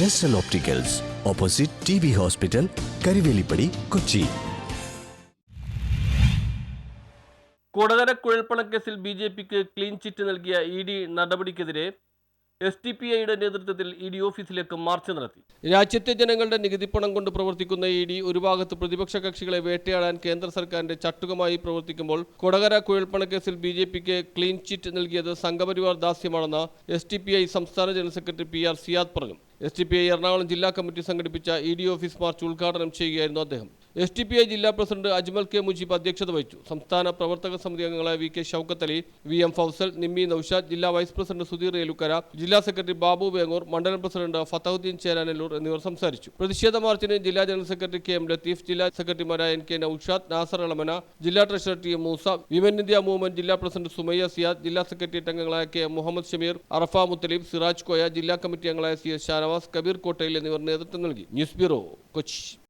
Jesal opticals opposite T B hospital Karuvelippady Kochi Kodakara കുഴൽപ്പണക്കേസിൽ B J പിക്ക് clean chit നൽകിയ E D നടപടിക്കെതിരെ S D P ഐയുടെ നേതൃത്വത്തിൽ E D ഓഫീസിലേക്ക് March നടത്തി. രാജ്യത്തെ ജനങ്ങളുടെ നികുതിപ്പണം കൊണ്ട് പ്രവർത്തിക്കുന്ന ഇ ഡി ഒരു ഭാഗത്ത് പ്രതിപക്ഷ കക്ഷികളെ വേട്ടയാടാൻ കേന്ദ്ര സർക്കാരിന്റെ ചട്ടുകമായി പ്രവർത്തിക്കുമ്പോൾ കൊടകര കുഴൽപ്പണക്കേസിൽ ബി ജെ പിക്ക് ക്ലീൻ ചിറ്റ് നൽകിയത് സംഘപരിവാർ ദാസ്യമാണെന്ന് എസ് ടി പി ഐ സംസ്ഥാന general secretary P R Siyad പറഞ്ഞു. S D P I Ernakulam ജില്ലാ കമ്മിറ്റി സംഘടിപ്പിച്ച ഇ ഡി ഓഫീസ് മാർച്ച് ഉദ്ഘാടനം ചെയ്യുകയായിരുന്നു അദ്ദേഹം. എസ് ടി പി ഐ ജില്ലാ പ്രസിഡന്റ് അജ്മൽ കെ മുജീബ് അധ്യക്ഷത വഹിച്ചു. സംസ്ഥാന പ്രവർത്തക സമിതി അംഗങ്ങളായ V K Shoukath Ali V M Fousal Nimmi Noushad ജില്ലാ വൈസ് പ്രസിഡന്റ് സുധീർ ഏലുക്കര ജില്ലാ സെക്രട്ടറി ബാബു വേങ്ങൂർ മണ്ഡലം പ്രസിഡന്റ് ഫത്തഹുദ്ദീൻ ചേരാനല്ലൂർ എന്നിവർ സംസാരിച്ചു. പ്രതിഷേധ മാർച്ചിന് ജില്ലാ general secretary K M Latheef ജില്ലാ സെക്രട്ടറിമാരായ എൻ കെ നൌഷാദ് നാസർ അളമന ജില്ലാ treasurer T M Moosa women India movement ജില്ലാ പ്രസിഡന്റ് സുമയ്യ സിയാദ് ജില്ലാ സെക്രട്ടേറിയറ്റ് അംഗങ്ങളായ കെ എം മുഹമ്മദ് ഷമീർ അറഫ മുത്തലീബ് സിറാജ് കോയ ജില്ലാ കമ്മിറ്റി അംഗങ്ങളായ സി എസ് ഷാനവാസ് കബീർ കോട്ടയിൽ എന്നിവർ നേതൃത്വം നൽകി. News bureau Kochi.